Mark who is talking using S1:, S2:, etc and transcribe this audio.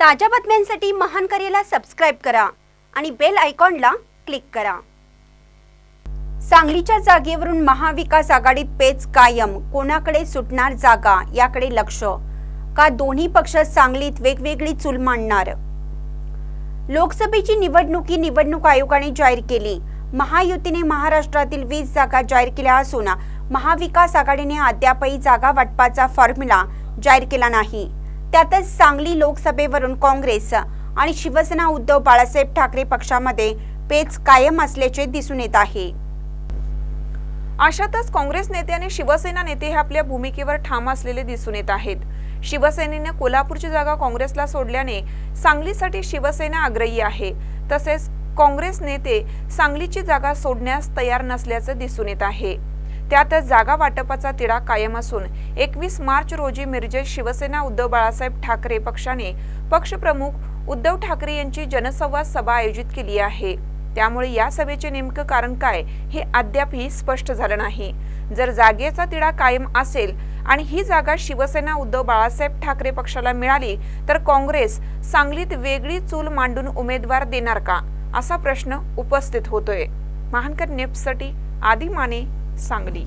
S1: ताज्या बातम्यांसाठी महान करेला सबस्क्राईब करा आणि बेल आयकॉनला क्लिक करा. सांगलीच्या जागेवरून महाविकास आघाडीत पेच कायम कोणाकडे सुटणार जागा याकडे लक्ष. का दोन्ही पक्ष सांगलीत वेगवेगळी चूल मांडणार? लोकसभेची निवडणुकी निवडणूक आयोगाने जाहीर केली. महायुतीने महाराष्ट्रातील वीस जागा जाहीर केल्या असून महाविकास आघाडीने अद्यापही जागा वाटपाचा फॉर्म्युला जाहीर केला नाही. त्यातच सांगली लोकसभेवरून काँग्रेस आणि शिवसेना उद्धव बाळासाहेब ठाकरे पक्षामध्ये पेच कायम असल्याचे दिसून येत आहे.
S2: अशातच काँग्रेस नेते आणि शिवसेना नेते हे आपल्या भूमिकेवर ठाम असलेले दिसून येत आहेत. शिवसेनेने कोल्हापूरची जागा काँग्रेसला सोडल्याने सांगलीसाठी शिवसेना आग्रही आहे. तसेच काँग्रेस नेते सांगलीची जागा सोडण्यास तयार नसल्याचं दिसून येत आहे. त्यातच जागा वाटपाचा तिढा कायम असून एकवीस मार्च रोजी मिरजेत शिवसेना उद्धव बाळासाहेब ठाकरे पक्षाने पक्षप्रमुख उद्धव ठाकरे यांची जनसंवाद सभा आयोजित केली आहे. त्यामुळे या सभेचे नेमकं कारण काय हे अद्यापही स्पष्ट झालं नाही. जर जागेचा तिढा कायम असेल आणि ही जागा शिवसेना उद्धव बाळासाहेब ठाकरे पक्षाला मिळाली तर काँग्रेस सांगलीत वेगळी चूल मांडून उमेदवार देणार का? असा प्रश्न उपस्थित होतोय. महानकर नेपसाठी आदी माने सांगली